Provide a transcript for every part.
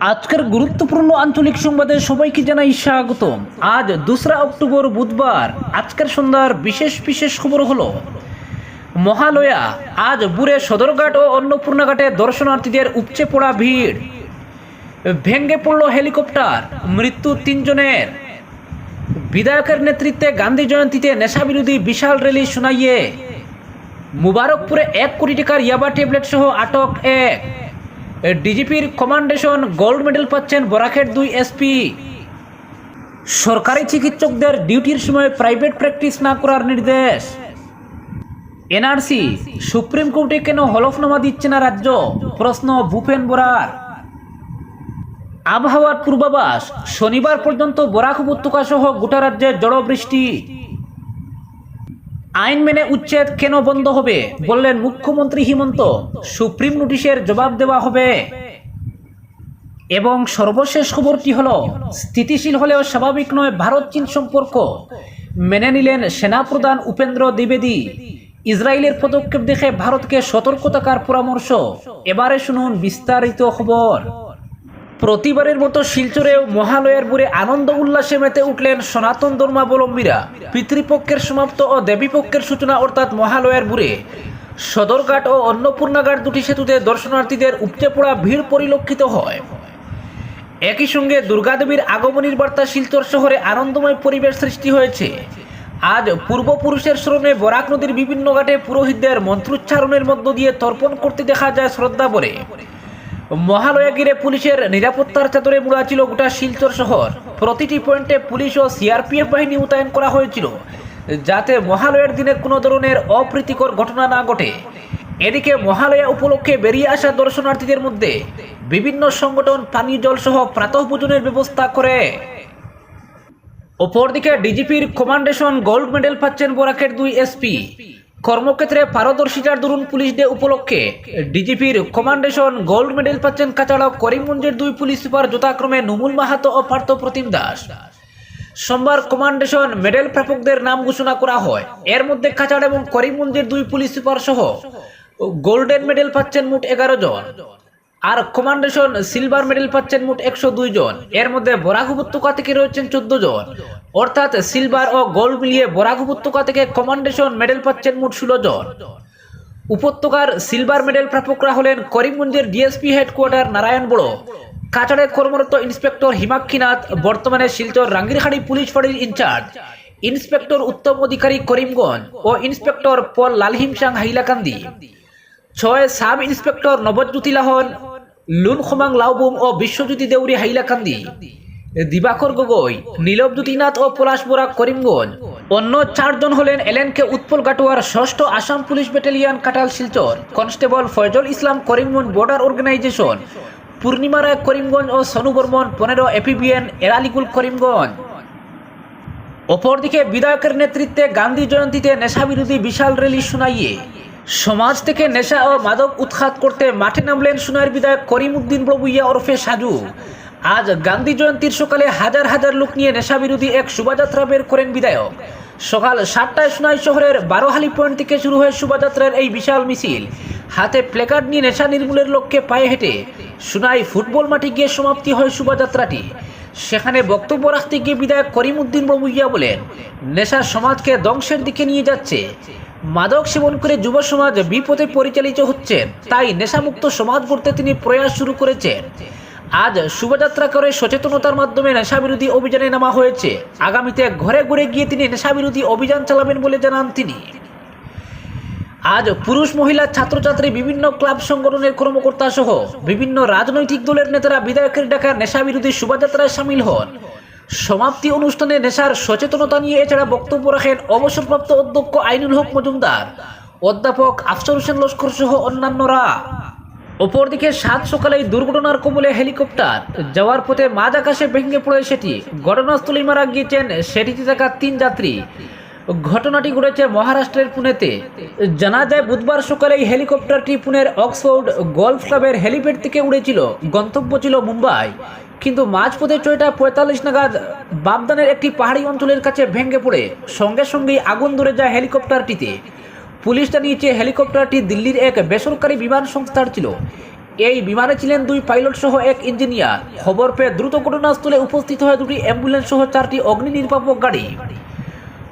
আজকের গুরুত্বপূর্ণ আঞ্চলিক সংবাদে সবাইকে জানাই স্বাগতম। আজ দোসরা অক্টোবর বুধবার, আজকের সন্ধ্যার বিশেষ বিশেষ খবর হলো, মহালয়া, আজ বুড়ে সদরঘাট ও অন্নপূর্ণাঘাটে দর্শনার্থীদের উপচে পড়া ভিড়। ভেঙ্গে পড়ল হেলিকপ্টার, মৃত্যু তিনজনের। বিধায়কের নেতৃত্বে গান্ধী জয়ন্তীতে নেশাবিরোধী বিশাল র্যালি শোনাইয়ে। মুবারকপুরে এক কোটি টাকার ইয়াবা ট্যাবলেট সহ আটক এক। ডিজিপির কমান্ডেশন গোল্ড মেডেল পাচ্ছেন বরাকের দুই এসপি। সরকারি চিকিৎসকদের ডিউটির সময় প্রাইভেট প্র্যাকটিস না করার নির্দেশ। এনআরসি, সুপ্রিম কোর্টে কেন হলফনামা দিচ্ছে না রাজ্য? প্রশ্ন ভূপেন বরার। আবহাওয়ার পূর্বাভাস, শনিবার পর্যন্ত বরাক উপত্যকা সহ গোটা রাজ্যে জড় বৃষ্টি আইন মেনে উচ্ছেদ কেন বন্ধ হবে? বললেন মুখ্যমন্ত্রী হিমন্ত। সুপ্রিম নোটিশের জবাব দেওয়া হবে। এবং সর্বশেষ খবরটি হল, স্থিতিশীল হলেও স্বাভাবিক নয় ভারত চীন সম্পর্ক। মেনে নিলেন সেনাপ্রধান উপেন্দ্র দ্বিবেদী। ইসরায়েলের পদক্ষেপ দেখে ভারতকে সতর্ক থাকার পরামর্শ। এবারে শুনুন বিস্তারিত খবর। প্রতিবারের মতো শিলচরেও মহালয়ার বুড়ে আনন্দ উল্লাসে মেতে উঠলেন সনাতন ধর্মাবলম্বীরা। পিতৃপক্ষের সমাপ্ত ও দেবীপক্ষের সূচনা অর্থাৎ মহালয়ার বুড়ে। সদরঘাট ও অন্নপূর্ণাঘাট দুটি সেতুতে দর্শনার্থীদের উপচে পড়া ভিড় পরিলক্ষিত হয়। একই সঙ্গে দুর্গাদেবীর আগমনীর বার্তা শিলচর শহরে আনন্দময় পরিবেশ সৃষ্টি হয়েছে। আজ পূর্বপুরুষের স্মরণে বরাক নদীর বিভিন্ন ঘাটে পুরোহিতদের মন্ত্রোচ্চারণের মধ্য দিয়ে তর্পণ করতে দেখা যায় শ্রদ্ধা বলে মহালয়া ঘিরে পুলিশের নিরাপত্তার চাদরে মুড়া ছিল গোটা শিলচর শহর। প্রতিটি পয়েন্টে পুলিশ ও সিআরপিএফ বাহিনী মোতায়েন করা হয়েছিল, যাতে মহালয়ার দিনে কোনো ধরনের অপ্রীতিকর ঘটনা না ঘটে। এদিকে মহালয়া উপলক্ষে বেরিয়ে আসা দর্শনার্থীদের মধ্যে বিভিন্ন সংগঠন, পানীয় জল সহ প্রাতঃ ভোজনের ব্যবস্থা করে। অপরদিকে ডিজিপির কমান্ডেশন গোল্ড মেডেল পাচ্ছেন বরাকের দুই এসপি। কর্মক্ষেত্রে পারদর্শিতার দরুন পুলিশ ডে উপলক্ষে ডিজিপির কমান্ডেশন গোল্ড মেডেল পাচ্ছেন কাচাড়ক করিমগঞ্জের দুই পুলিশ সুপার যথাক্রমে নুমুল মাহাতো ও পার্থ প্রতিম দাস। সোমবার কমান্ডেশন মেডেল প্রাপকদের নাম ঘোষণা করা হয়। এর মধ্যে কাচাড় এবং করিমগঞ্জের দুই পুলিশ সুপার সহ গোল্ডেন মেডেল পাচ্ছেন মোট এগারো জন। আর কমান্ডেশন সিলভার মেডেল পাচ্ছেন মোট একশো দুই জন। এর মধ্যে বরাক উপত্যকা থেকে রয়েছেন চোদ্দ জন। অর্থাৎ সিলভার ও গোল্ড মিলিয়ে বরাক উপত্যকা থেকে কমান্ডেশন মেডেল পাচ্ছেন মোট ষোলো জন। উপত্যকার সিলভার মেডেল প্রাপকরা হলেন করিমগঞ্জের ডিএসপি হেডকোয়ার্টার নারায়ণ বড়। কাচাড়ে কর্মরত ইন্সপেক্টর হিমাক্ষীনাথ, বর্তমানে শিলচর রাঙ্গিরহাড়ি পুলিশ ফাঁড়ির ইনচার্জ। ইন্সপেক্টর উত্তম অধিকারী করিমগঞ্জ ও ইন্সপেক্টর পল লালহিমসাং হাইলাকান্দি। ছয় সাব ইন্সপেক্টর নবজ্যোতি লাহন লুন খমাং লাউবুম ও বিশ্বজ্যোতি দেউরি হাইলাকান্দি দিবাকর গগৈ নীলবজ্যোতিনাথ ও পলাশ বোরা করিমগঞ্জ। অন্য চারজন হলেন এলএনকে উৎপল গাটুয়ার ষষ্ঠ Assam police battalion Katal Silchar. Constable Faizal Islam Karimganj border organisation. Purnima Roy Karimganj ও সনু বর্মন পনেরো এপিবিএন এরালিকুল করিমগঞ্জ। অপরদিকে বিধায়কের নেতৃত্বে গান্ধী জয়ন্তীতে নেশাবিরোধী বিশাল র্যালি শোনাইয়ে। সমাজ থেকে নেশা ও মাদক উৎখাত করতে মাঠে নামলেন সোনার বিধায়ক করিমউদ্দিন প্রবুইয়া ওরফে সাজু। আজ গান্ধী জয়ন্তীর সকালে হাজার হাজার লোক নিয়ে নেশা বিরোধী এক শোভাযাত্রা বের করেন বিধায়ক। সকাল সাতটায় সোনাই শহরের বারোহালি পয়েন্ট থেকে শুরু হয় শোভাযাত্রার এই বিশাল মিছিল। হাতে প্লেকার্ড নিয়ে নেশা নির্মূলের লক্ষ্যে পায়ে হেঁটে সোনাই ফুটবল মাঠে গিয়ে সমাপ্তি হয় শোভাযাত্রাটি। সেখানে বক্তব্য রাখতে গিয়ে বিধায়ক করিমউদ্দিন প্রভুইয়া বলেন, নেশা সমাজকে ধ্বংসের দিকে নিয়ে যাচ্ছে। মাদক সেবন করে যুব সমাজ বিপদে পরিচালিত হচ্ছে, তাই নেশামুক্ত সমাজ গড়তে তিনি প্রয়াস শুরু করেছেন। আজ শুভযাত্রা করে সচেতনতার মাধ্যমে নেশাবিরোধী অভিযানে নামা হয়েছে। আগামীতে ঘরে ঘরে গিয়ে তিনি নেশাবিরোধী অভিযান চালাবেন বলে জানান তিনি। আজ পুরুষ, মহিলা, ছাত্রছাত্রী, বিভিন্ন ক্লাব সংগঠনের কর্মকর্তা সহ বিভিন্ন রাজনৈতিক দলের নেতারা বিধায়কের ডাকা নেশাবিরোধী শোভাযাত্রায় সামিল হন। সমাপ্তি অনুষ্ঠানে নেশার সচেতনতা নিয়ে এছাড়া বক্তব্য রাখেন অবসরপ্রাপ্ত অধ্যক্ষ আইনুল হক মজুমদার, অধ্যাপক আফসর হোসেন লস্কর সহ অন্যান্যরা। অপরদিকে সাত সকালে দুর্ঘটনার কবলে হেলিকপ্টার। যাওয়ার পথে মাঝ আকাশে ভেঙে পড়ে সেটি। ঘটনাস্থলে মারা গিয়েছেন সেটিতে থাকা তিন যাত্রী। ঘটনাটি ঘটেছে মহারাষ্ট্রের পুনেতে। জানা যায়, বুধবার সকালে এই হেলিকপ্টারটি পুনের অক্সফোর্ড গলফ ক্লাবের হেলিপ্যাড থেকে উড়েছিল। গন্তব্য ছিল মুম্বাই। কিন্তু মাঝপথে ছয়টা পঁয়তাল্লিশ নাগাদ বাবদানের একটি পাহাড়ি অঞ্চলের কাছে ভেঙে পড়ে। সঙ্গে সঙ্গেই আগুন ধরে যায় হেলিকপ্টারটিতে। পুলিশ জানিয়েছে হেলিকপ্টারটি দিল্লির এক বেসরকারি বিমান সংস্থার ছিল। এই বিমানে ছিলেন দুই পাইলট সহ এক ইঞ্জিনিয়ার। খবর পেয়ে দ্রুত ঘটনাস্থলে উপস্থিত হয় দুটি অ্যাম্বুলেন্স সহ চারটি অগ্নি নির্বাপক গাড়ি।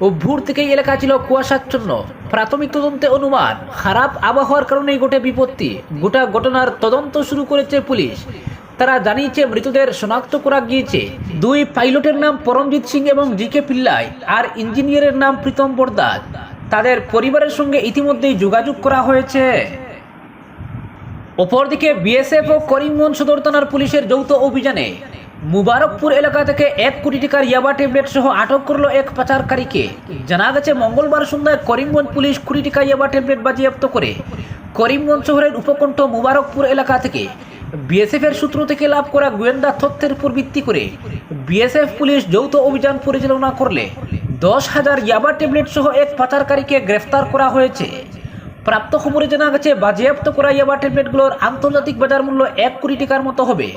ও ভোর থেকেই এলাকা ছিল কুয়াশাচ্ছন্ন। প্রাথমিক তদন্তে অনুমান, খারাপ আবহাওয়ার কারণেই ঘটে বিপত্তি। গোটা ঘটনার তদন্ত শুরু করেছে পুলিশ। তারা জানিয়েছে, মৃতদের শনাক্ত করা গিয়েছে। দুই পাইলটের নাম পরমজিৎ সিং এবং জি কে পিল্লাই। আর ইঞ্জিনিয়ারের নাম প্রীতম বরদাস তাদের পরিবারের সঙ্গে ইতিমধ্যেই যোগাযোগ করা হয়েছে। অপরদিকে বিএসএফ ও করিমগঞ্জ সদর থানার পুলিশের যৌথ অভিযানে মুবারকপুর এলাকা থেকে এক কোটি টাকার ইয়াবা ট্যাবলেট সহ আটক করল এক পাচারকারীকে। জানা গেছে, মঙ্গলবার সন্ধ্যায় করিমগঞ্জ পুলিশ কোটি টাকা ইয়াবা ট্যাবলেট বাজেয়াপ্ত করে করিমগঞ্জ শহরের উপকণ্ঠ মুবারকপুর এলাকা থেকে বিএসএফ এর সূত্র থেকে লাভ করা গোয়েন্দা তথ্যের উপর ভিত্তি করে বিএসএফ পুলিশ যৌথ অভিযান পরিচালনা করলে। দশ হাজার ইয়াবা ট্যাবলেট সহ এক পাচারকারীকে গ্রেফতার করা হয়েছে। প্রাপ্ত খবরে জানা গেছে, বাজেয়াপ্ত করা ইয়াবা ট্যাবলেটগুলোর আন্তর্জাতিক বাজার মূল্য এক কোটি টাকার মতো হবে।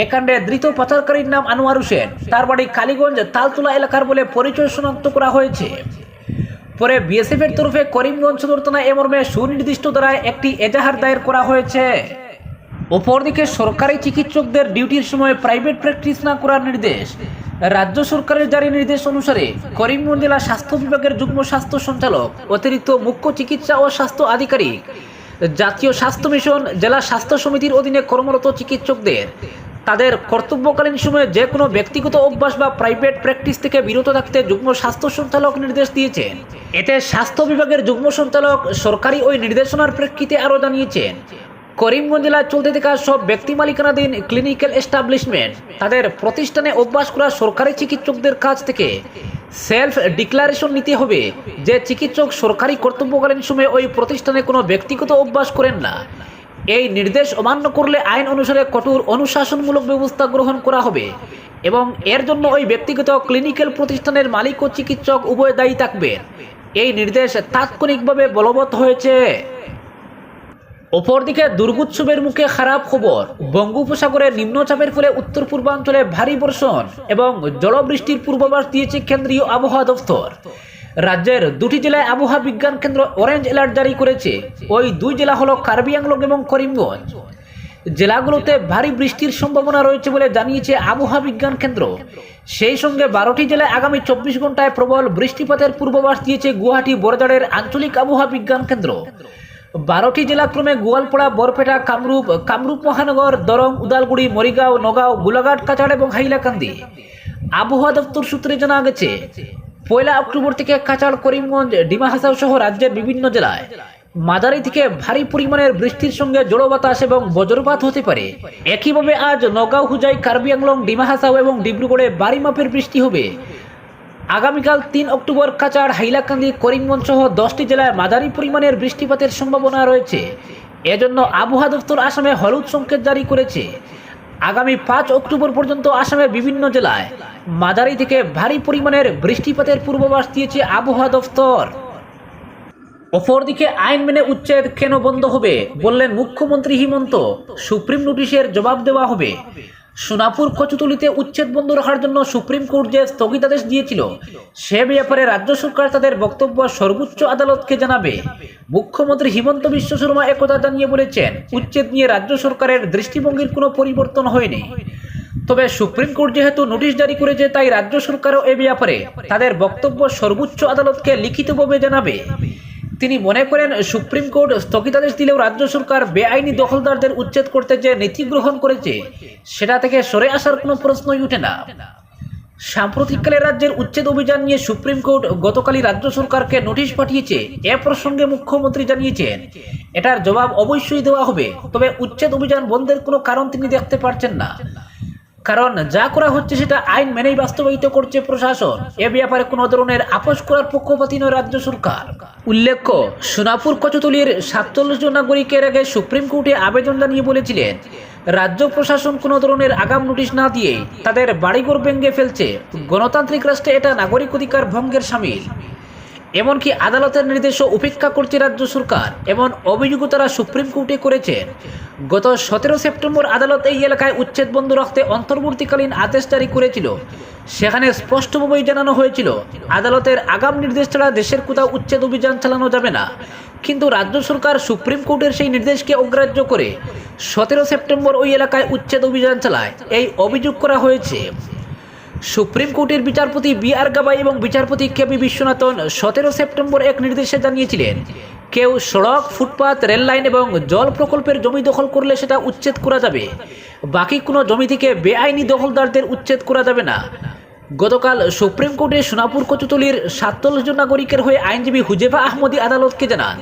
এ কাণ্ডে ধৃত পাচারকারীর নাম আনোয়ার হোসেন, তার বাড়ি কালীগঞ্জ, তালতলা এলাকার বলে পরিচয় শনাক্ত করা হয়েছে। পরে বিএসএফ এর তরফে করিমগঞ্জ সদর থানা এ মর্মে সুনির্দিষ্ট দ্বারায় একটি এজাহার দায়ের করা হয়েছে। অপরদিকে সরকারি চিকিৎসকদের ডিউটির সময় প্রাইভেট প্র্যাকটিস না করার নির্দেশ রাজ্য সরকারের জারি নির্দেশ অনুসারে করিমগঞ্জ জেলা স্বাস্থ্য বিভাগের যুগ্ম স্বাস্থ্য সঞ্চালক, অতিরিক্ত মুখ্য চিকিৎসা ও স্বাস্থ্য আধিকারিক, জাতীয় স্বাস্থ্য মিশন, জেলা স্বাস্থ্য সমিতির অধীনে কর্মরত চিকিৎসকদের তাদের কর্তব্যকালীন সময়ে যে কোনো ব্যক্তিগত অভ্যাস বা প্রাইভেট প্র্যাকটিস থেকে বিরত থাকতে যুগ্ম স্বাস্থ্য সঞ্চালক নির্দেশ দিয়েছেন। এতে স্বাস্থ্য বিভাগের যুগ্ম সঞ্চালক সরকারি ওই নির্দেশনার প্রেক্ষিতে আরও জানিয়েছেন। করিমগঞ্জ চলতে থাকা সব ব্যক্তি মালিকানাধীন ক্লিনিক্যাল এস্টাবলিশমেন্ট তাদের প্রতিষ্ঠানে অভ্যাস করা সরকারি চিকিৎসকদের কাছ থেকে সেলফ ডিক্লারেশন নিতে হবে। যে চিকিৎসক সরকারি কর্তব্যকালীন সময়ে ওই প্রতিষ্ঠানে কোনো ব্যক্তিগত অভ্যাস করেন না, এই নির্দেশ অমান্য করলে আইন অনুসারে কঠোর অনুশাসনমূলক ব্যবস্থা গ্রহণ করা হবে এবং এর জন্য ওই ব্যক্তিগত ক্লিনিক্যাল প্রতিষ্ঠানের মালিক ও চিকিৎসক উভয় দায়ী থাকবেন। এই নির্দেশ তাৎক্ষণিকভাবে বলবৎ হয়েছে। অপরদিকে দুর্গোৎসবের মুখে খারাপ খবর। বঙ্গোপসাগরের নিম্নচাপের ফলে উত্তর পূর্বাঞ্চলে ভারী বর্ষণ এবং জলবৃষ্টির পূর্বাভাস দিয়েছে কেন্দ্রীয় আবহাওয়া দফতর। রাজ্যের দুটি জেলায় আবহাওয়া বিজ্ঞান কেন্দ্র অরেঞ্জ অ্যালার্ট জারি করেছে। ওই দুই জেলা হলো কার্বি আংলং এবং করিমগঞ্জ। জেলাগুলোতে ভারী বৃষ্টির সম্ভাবনা রয়েছে বলে জানিয়েছে আবহাওয়া বিজ্ঞান কেন্দ্র। সেই সঙ্গে বারোটি জেলায় আগামী চব্বিশ ঘন্টায় প্রবল বৃষ্টিপাতের পূর্বাভাস দিয়েছে গুয়াহাটি বড়দারের আঞ্চলিক আবহাওয়া বিজ্ঞান কেন্দ্র। বারোটি জেলা ক্রমে গোয়ালপাড়া, বরপেটা, কামরূপ কামরূপ মহানগর, দরং, উদালগুড়ি, মরিগাঁও, নগাঁও, গোলাঘাট, কাছাড় এবং হাইলাকান্দি। আবহাওয়া দপ্তর সূত্রে জানা গেছে, পয়লা অক্টোবর থেকে কাছাড়, করিমগঞ্জ, ডিমা হাসাও সহ রাজ্যের বিভিন্ন জেলায় মাঝারি থেকে ভারী পরিমাণের বৃষ্টির সঙ্গে জড়ো বাতাস এবং বজ্রপাত হতে পারে। একইভাবে আজ নগাঁও, হুজাই, কার্বি আংলং, ডিমা হাসাও এবং ডিব্রুগড়ে বাড়ি মাপের বৃষ্টি হবে। আগামীকাল তিন অক্টোবর কাচার হাইলাকান্দি করিমগঞ্জ সহ দশটি জেলায় মাঝারি পরিমাণের বৃষ্টিপাতের সম্ভাবনা রয়েছে। এজন্য আবহাওয়া দপ্তর আসামে হলুদ সংকেত জারি করেছে। আগামী পাঁচ অক্টোবর পর্যন্ত আসামের বিভিন্ন জেলায় মাঝারি থেকে ভারী পরিমাণের বৃষ্টিপাতের পূর্বাভাস দিয়েছে আবহাওয়া দপ্তর। অপরদিকে আইন মেনে উচ্ছেদ কেন বন্ধ হবে বললেন মুখ্যমন্ত্রী হিমন্ত। সুপ্রিম নোটিশের জবাব দেওয়া হবে। সোনাপুর কচুতলিতে উচ্ছেদ বন্ধ রাখার জন্য সুপ্রিম কোর্ট যে স্থগিতাদেশ দিয়েছিল, সে ব্যাপারে রাজ্য সরকার তাদের বক্তব্য সর্বোচ্চ আদালতকে জানাবে। মুখ্যমন্ত্রী হিমন্ত বিশ্ব শর্মা একথা জানিয়ে বলেছেন, উচ্ছেদ নিয়ে রাজ্য সরকারের দৃষ্টিভঙ্গির কোনো পরিবর্তন হয়নি। তবে সুপ্রিম কোর্ট যেহেতু নোটিশ জারি করেছে, তাই রাজ্য সরকারও এ ব্যাপারে তাদের বক্তব্য সর্বোচ্চ আদালতকে লিখিতভাবে জানাবে। তিনি মনে করেন সুপ্রিম কোর্ট স্থগিতাদেশ দিলেও রাজ্য সরকার বেআইনি দখলদারদের উচ্ছেদ করতে যে নীতি গ্রহণ করেছে, সেটা থেকে সরে আসার কোনো প্রশ্নই উঠে না। সাম্প্রতিককালে রাজ্যের উচ্ছেদ অভিযান নিয়ে সুপ্রিম কোর্ট গতকালই রাজ্য সরকারকে নোটিশ পাঠিয়েছে, এ প্রসঙ্গে মুখ্যমন্ত্রী জানিয়েছেন, এটার জবাব অবশ্যই দেওয়া হবে, তবে উচ্ছেদ অভিযান বন্ধের কোনো কারণ তিনি দেখতে পারছেন না। কারণ যা করা হচ্ছে সেটা আইন মেনেই বাস্তবায়িত করছে প্রশাসন। এ ব্যাপারে কোনো ধরনের আপোষ করার পক্ষপাতী নয় রাজ্য সরকার। উল্লেখ্য, সোনাপুর কচুতলির সাতচল্লিশ জন নাগরিকের আগে সুপ্রিম কোর্টে আবেদন জানিয়ে বলেছিলেন, রাজ্য প্রশাসন কোনো ধরনের আগাম নোটিশ না দিয়ে তাদের বাড়িঘর ভেঙে ফেলছে। গণতান্ত্রিক রাষ্ট্রে এটা নাগরিক অধিকার ভঙ্গের সামিল। এমনকি আদালতের নির্দেশও উপেক্ষা করছে রাজ্য সরকার, এমন অভিযোগও তারা সুপ্রিম কোর্টে করেছেন। গত সতেরো সেপ্টেম্বর আদালত এই এলাকায় উচ্ছেদ বন্ধ রাখতে অন্তর্বর্তীকালীন আদেশ জারি করেছিল। সেখানে স্পষ্টভাবেই জানানো হয়েছিল, আদালতের আগাম নির্দেশ ছাড়া দেশের কোথাও উচ্ছেদ অভিযান চালানো যাবে না। কিন্তু রাজ্য সরকার সুপ্রিম কোর্টের সেই নির্দেশকে অগ্রাহ্য করে সতেরো সেপ্টেম্বর ওই এলাকায় উচ্ছেদ অভিযান চালায়। এই অভিযোগ করা হয়েছে। সুপ্রিম কোর্টের বিচারপতি বি আর গাবাই এবং বিচারপতি কে বি বিশ্বনাথন সতেরো সেপ্টেম্বর এক নির্দেশে জানিয়েছিলেন, কেউ সড়ক, ফুটপাত, রেল লাইন এবং জল প্রকল্পের জমি দখল করলে সেটা উচ্ছেদ করা যাবে। বাকি কোনো জমি থেকে বেআইনি দখলদারদের উচ্ছেদ করা যাবে না। গতকাল সুপ্রিম কোর্টে সোনাপুর কচুতলির সাতচল্লিশ জন নাগরিকের হয়ে আইনজীবী হুজেফা আহমদি আদালতকে জানান,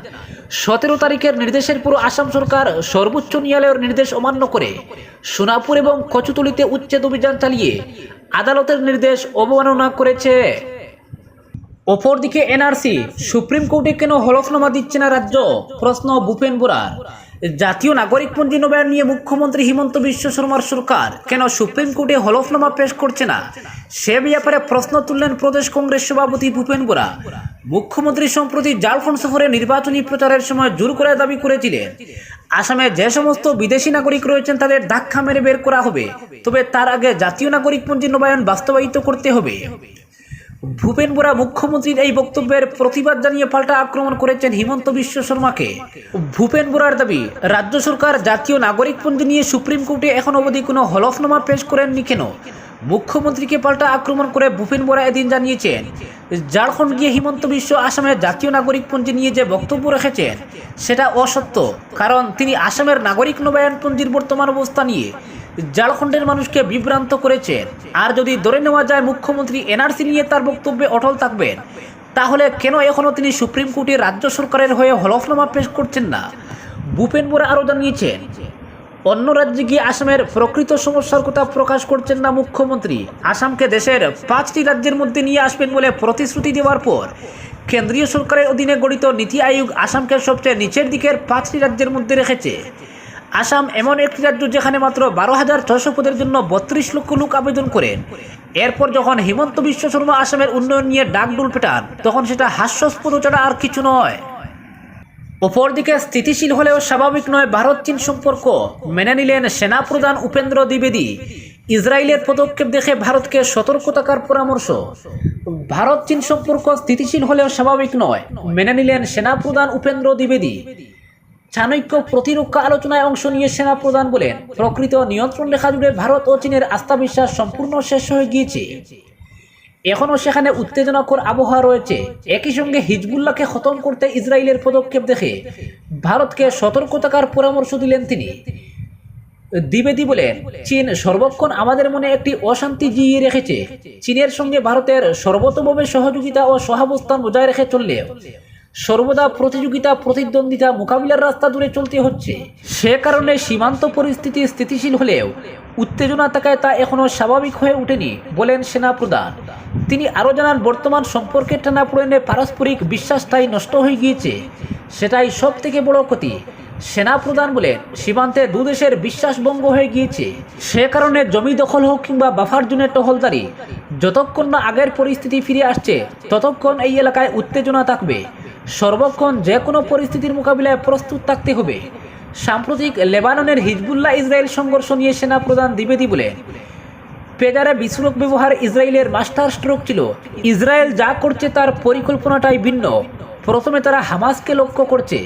সতেরো তারিখের নির্দেশের পুরো আসাম সরকার সর্বোচ্চ ন্যায়ালয়ের নির্দেশ অমান্য করে সোনাপুর এবং কচুতলিতে উচ্ছেদ অভিযান চালিয়ে আদালতের নির্দেশ অবমাননা করেছে। অপরদিকে এনআরসি সুপ্রিম কোর্টে কেন হলফনামা দিচ্ছে না রাজ্য? প্রশ্ন ভূপেন বোরার। জাতীয় নাগরিকপঞ্জি নবায়ন নিয়ে মুখ্যমন্ত্রী হিমন্ত বিশ্ব শর্মার সরকার। কেন সুপ্রিম কোর্টে হলফনামা পেশ করছে না? সে ব্যাপারে প্রশ্ন তুললেন প্রদেশ কংগ্রেস সভাপতি ভূপেন বোরা। মুখ্যমন্ত্রী সম্প্রতি জালফোন সফরে নির্বাচনী প্রচারের সময় জোর করে দাবি করেছিলেন। আসামে যে সমস্ত বিদেশি নাগরিক রয়েছেন, তাদের ধাক্কা মেরে বের করা হবে। তবে তার আগে জাতীয় নাগরিকপঞ্জি নবায়ন বাস্তবায়িত করতে হবে। ভূপেন বোরা মুখ্যমন্ত্রীর এই বক্তব্যের প্রতিবাদ জানিয়ে পাল্টা আক্রমণ করেছেন হিমন্ত বিশ্ব শর্মাকে। ভূপেন বোরার দাবি, রাজ্য সরকার জাতীয় নাগরিকপঞ্জি নিয়ে সুপ্রিম কোর্টে এখন অবধি কোনো হলফনামা পেশ করেননি কেন? মুখ্যমন্ত্রীকে পাল্টা আক্রমণ করে ভূপেন বোরা এদিন জানিয়েছেন, ঝাড়খণ্ড গিয়ে হিমন্ত বিশ্ব আসামের জাতীয় নাগরিকপঞ্জি নিয়ে যে বক্তব্য রেখেছেন, সেটা অসত্য। কারণ তিনি আসামের নাগরিক নবায়নপঞ্জির বর্তমান অবস্থা নিয়ে ঝাড়খণ্ডের মানুষকে বিভ্রান্ত করেছেন আর যদি ধরে নেওয়া যায়, মুখ্যমন্ত্রী এনআরসি নিয়ে তার বক্তব্যে অটল থাকবেন, তাহলে কেন এখনও তিনি সুপ্রিম কোর্টে রাজ্য সরকারের হয়ে হলফনামা পেশ করছেন না? ভূপেন বোরা আরও জানিয়েছেন, অন্য রাজ্যে গিয়ে আসামের প্রকৃত সমস্যার কথা প্রকাশ করছেন না মুখ্যমন্ত্রী। আসামকে দেশের পাঁচটি রাজ্যের মধ্যে নিয়ে আসবেন বলে প্রতিশ্রুতি দেওয়ার পর কেন্দ্রীয় সরকারের অধীনে গঠিত নীতি আয়োগ আসামকে সবচেয়ে নিচের দিকের পাঁচটি রাজ্যের মধ্যে রেখেছে। আসাম এমন একটি রাজ্য যেখানে মাত্র বারো হাজার ছশো পদের জন্য বত্রিশ লক্ষ লোক আবেদন করেন। এরপর যখন হিমন্ত বিশ্ব শর্মা আসামের উন্নয়ন নিয়ে ডাকডুল পেটান, তখন সেটা হাস্যাস্পদ ছাড়া আর কিছু নয়। অপরদিকে স্থিতিশীল হলেও স্বাভাবিক নয় ভারত চীন সম্পর্ক। মেনে নিলেন সেনাপ্রধান উপেন্দ্র দ্বিবেদী। ইসরায়েলের পদক্ষেপ দেখে ভারতকে সতর্ক থাকার পরামর্শ। ভারত চীন সম্পর্ক স্থিতিশীল হলেও স্বাভাবিক নয়। মেনে নিলেন সেনাপ্রধান উপেন্দ্র দ্বিবেদী। চাণক্য প্রতিরক্ষা আলোচনায় অংশ নিয়ে সেনা সেনাপ্রধান বলেন, প্রকৃত নিয়ন্ত্রণ রেখা জুড়ে ভারত ও চীনের আস্থা বিশ্বাস সম্পূর্ণ শেষ হয়ে গিয়েছে। এখনও সেখানে উত্তেজনাকর আবহাওয়া রয়েছে। একই সঙ্গে হিজবুল্লাহকে খতম করতে ইসরায়েলের পদক্ষেপ দেখে ভারতকে সতর্ক থাকার পরামর্শ দিলেন তিনি। দ্বিবেদী বলেন, চীন সর্বক্ষণ আমাদের মনে একটি অশান্তি জিয়ে রেখেছে। চীনের সঙ্গে ভারতের সর্বতভাবে সহযোগিতা ও সহাবস্থান বজায় রেখে চললেও সর্বদা প্রতিযোগিতা, প্রতিদ্বন্দ্বিতা, মোকাবিলার রাস্তা দূরে চলতে হচ্ছে। সে কারণে সীমান্ত পরিস্থিতি স্থিতিশীল হলেও উত্তেজনা থাকায় তা এখনও স্বাভাবিক হয়ে ওঠেনি বলেন সেনাপ্রধান তিনি আরও জানান, বর্তমান সম্পর্কের টানাপোড়েনে পারস্পরিক বিশ্বাসটাই নষ্ট হয়ে গিয়েছে। সেটাই সব থেকে বড় ক্ষতি। সেনাপ্রধান বলেন, সীমান্তে দুদেশের বিশ্বাসভঙ্গ হয়ে গিয়েছে। সে কারণে জমি দখল হোক কিংবা বাফার জোনের টহলদারি, যতক্ষণ না আগের পরিস্থিতি ফিরে আসছে, ততক্ষণ এই এলাকায় উত্তেজনা থাকবে। সর্বক্ষণ যে কোনো পরিস্থিতির মোকাবিলায় প্রস্তুত থাকতে হবে। সাম্প্রতিক লেবাননের হিজবুল্লাহ ইসরায়েল সংঘর্ষ নিয়ে সেনাপ্রধান দ্বিবেদী বলেন পেজারে বিস্ফোরক ব্যবহার ইসরায়েলের মাস্টার স্ট্রোক ছিল। ইসরায়েল যা করছে তার পরিকল্পনাটাই ভিন্ন। প্রথমে তারা হামাসকে লক্ষ্য করছে।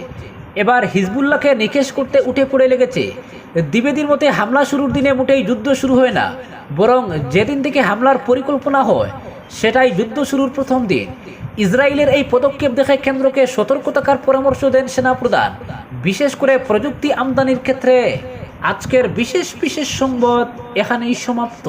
এবার হিজবুল্লাহকে নিকেশ করতে উঠে পড়ে লেগেছে। দ্বিবেদীর মতে হামলা শুরুর দিনে মোটেই যুদ্ধ শুরু হয় না। বরং যেদিন থেকে হামলার পরিকল্পনা হয় সেটাই যুদ্ধ শুরুর প্রথম দিন। ইসরায়েলের এই পদক্ষেপ দেখে কেন্দ্রকে সতর্ক থাকার পরামর্শ দেন সেনাপ্রধান। বিশেষ করে প্রযুক্তি আমদানির ক্ষেত্রে আজকের বিশেষ বিশেষ সংবাদ এখানেই সমাপ্ত।